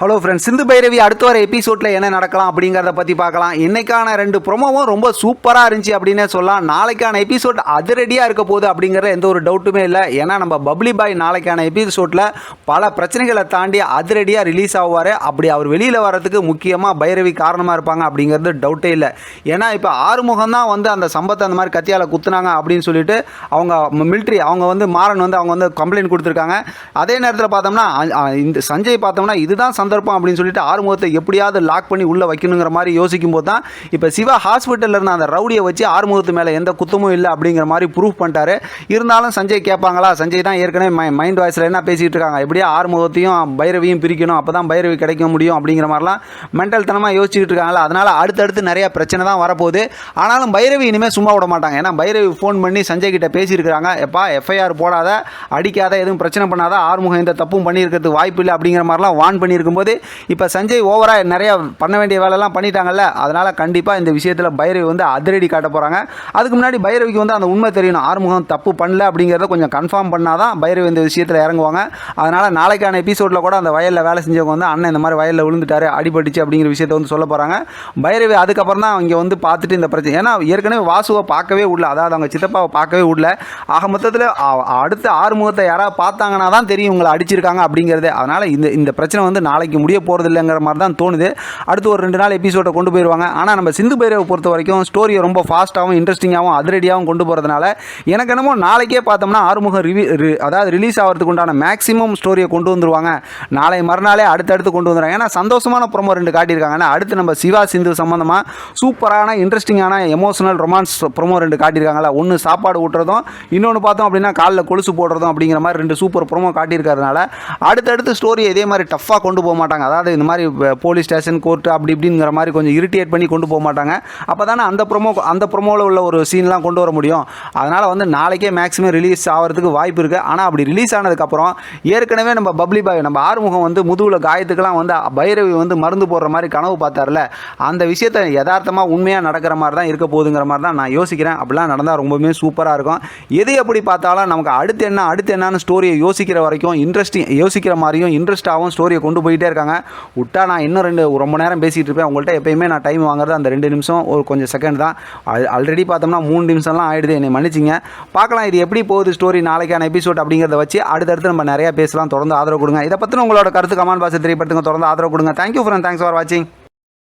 Hello friends Sindhu Bhairavi அடுத்த வர எபிசோடில் என்ன நடக்கலாம் அப்படிங்கிறத பற்றி பார்க்கலாம். இன்றைக்கான ரெண்டு ப்ரொமோவும் ரொம்ப சூப்பராக இருந்துச்சு அப்படின்னே சொல்லலாம். நாளைக்கான எபிசோட் அதிரடியாக இருக்க போகுது அப்படிங்கிற எந்த ஒரு டவுட்டுமே இல்லை. ஏன்னா நம்ம பப்ளி பாய் நாளைக்கான எபிசோடில் பல பிரச்சனைகளை தாண்டி அதிரடியாக ரிலீஸ் ஆகுவார். அப்படி அவர் வெளியில் வரதுக்கு முக்கியமாக பைரவி காரணமாக இருப்பாங்க அப்படிங்கிறது டவுட்டே இல்லை. ஏன்னா இப்போ ஆறுமுகம் தான் வந்து அந்த சம்பத்தை அந்த மாதிரி கத்தியால் குத்துனாங்க அப்படின்னு சொல்லிட்டு அவங்க மிலிட்ரி அவங்க வந்து மாறன் வந்து அவங்க வந்து கம்ப்ளைண்ட் கொடுத்துருக்காங்க. அதே நேரத்தில் பார்த்தோம்னா இந்த சஞ்சய் பார்த்தோம்னா இதுதான் சந்தர்ப்பம் அப்படின்னு சொல்லிட்டு ஆறுமுகத்தை எப்படியாவது லாக் பண்ணி உள்ளே வைக்கணுங்கிற மாதிரி யோசிக்கும் போது தான் இப்போ சிவா ஹாஸ்பிட்டலில் இருந்த அந்த ரவுடியை வச்சு ஆறுமுகத்து மேலே எந்த குத்தமும் இல்லை அப்படிங்கிற மாதிரி ப்ரூஃப் பண்ணிட்டாரு. இருந்தாலும் சஞ்சய் கேட்பாங்களா? சஞ்சய் தான் ஏற்கனவே மை மைண்ட் வாய்ஸில் என்ன பேசிகிட்டு இருக்காங்க? எப்படியா ஆறுமுகத்தையும் பைரவியும் பிரிக்கணும்? அப்போ தான் பைரவி கிடைக்க முடியும் அப்படிங்கிற மாதிரிலாம் மென்டல் தனமாக யோசிச்சுட்டு இருக்காங்களா அதனால் அடுத்தடுத்து நிறைய பிரச்சனை தான் வரப்போகுது. ஆனாலும் பைரவி இனிமேல் சும்மா விட மாட்டாங்க. ஏன்னா பைரவி ஃபோன் பண்ணி சஞ்சய் கிட்ட பேசியிருக்கிறாங்க. எப்பா எஃப்ஐஆர் போடாத அடிக்காத எதுவும் பிரச்சனை பண்ணாத ஆறுமுகம் எந்த தப்பும் பண்ணியிருக்கிறதுக்கு வாய்ப்பு இல்லை அப்படிங்கிற மாதிரிலாம் வான் இருக்கும்போது இப்போ சஞ்சய் ஓவராக நிறையா பண்ண வேண்டிய வேலைலாம் பண்ணிட்டாங்கல்ல அதனால் கண்டிப்பாக இந்த விஷயத்தில் பைரவி வந்து அதிரடி காட்ட போகிறாங்க அதுக்கு முன்னாடி பைரவிக்கு வந்து அந்த உண்மை தெரியணும். ஆறுமுகம் தப்பு பண்ணல அப்படிங்கிறத கொஞ்சம் கன்ஃபார்ம் பண்ணால் தான் பைரவி இந்த விஷயத்தில் இறங்குவாங்க. அதனால் நாளைக்கான எபிசோடில் கூட அந்த வயலில் வேலை செஞ்சவங்க வந்து அண்ணன் இந்த மாதிரி வயலில் விழுந்துட்டாரு அடிபட்டுச்சு அப்படிங்கிற விஷயத்தை வந்து சொல்ல போகிறாங்க பைரவி அதுக்கப்புறம் தான் இங்கே வந்து பார்த்துட்டு இந்த பிரச்சனை. ஏன்னா ஏற்கனவே வாசுவை பார்க்கவே விடல. அதாவது அவங்க சித்தப்பாவை பார்க்கவே விடல. ஆக மொத்தத்தில் அடுத்த ஆறுமுகத்தை யாராவது பார்த்தாங்கன்னா தான் தெரியும் இவங்களை அடிச்சிருக்காங்க அப்படிங்கிறது. அதனால் இந்த இந்த பிரச்சனை வந்து நாளைக்கு முடிய போகிறது இல்லைங்கிற மாதிரி தான் தோணுது. அடுத்து ஒரு ரெண்டு நாள் எபிசோடை கொண்டு போயிடுவாங்க ஆனால் நம்ம சிந்து பைரவை பொறுத்த வரைக்கும் ஸ்டோரியை ரொம்ப ஃபாஸ்ட்டாகவும் இன்ட்ரெஸ்டிங்காகவும் அதிரடியாகவும் கொண்டு போகிறதுனால எனக்கு என்னமோ நாளைக்கே பார்த்தோம்னா ஆறுமுகம் ரிவி அதாவது ரிலீஸ் ஆகிறதுக்கு உண்டான மேக்ஸிமம் ஸ்டோரியை கொண்டு வந்துருவாங்க. நாளை மறுநாளே அடுத்தடுத்து கொண்டு வந்துடுறாங்க ஏன்னா சந்தோஷமான ப்ரோமோ ரெண்டு காட்டியிருக்காங்க. ஏன்னா அடுத்து நம்ம சிவா சிந்து சம்மந்தமாக சூப்பரான இன்ட்ரெஸ்டிங்கான எமோஷனல் ரொமான்ஸ் ப்ரொமோ ரெண்டு காட்டியிருக்காங்களா ஒன்று சாப்பாடு ஊட்டுறதும் இன்னொன்று பார்த்தோம் அப்படின்னா காலில் கொலுசு போடுறதும் அப்படிங்கிற மாதிரி ரெண்டு சூப்பர் ப்ரோமோ காட்டியிருக்கிறதுனால அடுத்தடுத்து ஸ்டோரி இதே மாதிரி டஃப்பாக கொண்டு போக மாட்டாங்க அதாவது இந்த மாதிரி போலீஸ் ஸ்டேஷன் கோர்ட்டு அப்படி இப்படிங்கிற மாதிரி கொஞ்சம் இரிட்டேட் பண்ணி கொண்டு போக மாட்டாங்க அப்போ தானே அந்த ப்ரோமோ அந்த ப்ரோமோவில் உள்ள ஒரு சீன்லாம் கொண்டு வர முடியும். அதனால் வந்து நாளைக்கே மேக்ஸிமம் ரிலீஸ் ஆகிறதுக்கு வாய்ப்பு இருக்குது ஆனால் அப்படி ரிலீஸ் ஆனதுக்கப்புறம் ஏற்கனவே நம்ம பப்ளி பாய் நம்ம ஆறுமுகம் வந்து முதுகில் காயத்துக்கெல்லாம் வந்து பைரவி வந்து மருந்து போடுற மாதிரி கனவு பார்த்தார்ல. அந்த விஷயத்தை யதார்த்தமாக உண்மையாக நடக்கிற மாதிரி தான் இருக்க போகுதுங்கிற மாதிரி தான் நான் யோசிக்கிறேன். அப்படிலாம் நடந்தால் ரொம்பவுமே சூப்பராக இருக்கும். எது எப்படி பார்த்தாலும் நமக்கு அடுத்து என்ன அடுத்து என்னன்னு ஸ்டோரியை யோசிக்கிற வரைக்கும் இன்ட்ரெஸ்டிங் யோசிக்கிற மாதிரியும் இன்ட்ரெஸ்ட்டாகவும் ஸ்டோரியை கொண்டு போயிட்டு இருக்காங்க. விட்டா நான் இன்னும் ரெண்டு ரொம்ப நேரம் பேசிகிட்டு இருப்பேன். உங்கள்கிட்ட எப்பயுமே நான் டைம் வாங்குறது அந்த ரெண்டு நிமிஷம் ஒரு கொஞ்சம் செகண்ட் தான். ஆல்ரெடி பார்த்தோம்னா மூணு நிமிஷம்லாம் ஆயிடுது. என்னை மன்னிச்சிங்க. பார்க்கலாம் இது எப்படி போகுது ஸ்டோரி நாளைக்கான எபிசோட் அப்படிங்கிறத வச்சு அடுத்தடுத்து நம்ம நிறையா பேசலாம். தொடர்ந்து ஆதரவு கொடுங்க. இதை பற்றின உங்களோட கருத்து கமெண்ட் பாக்ஸில் தெரியப்படுத்துங்க. தொடர்ந்து ஆதரவு கொடுங்க. தேங்க்யூ ஃப்ரெண்ட் தேங்க்ஸ் ஃபார் வாட்சிங்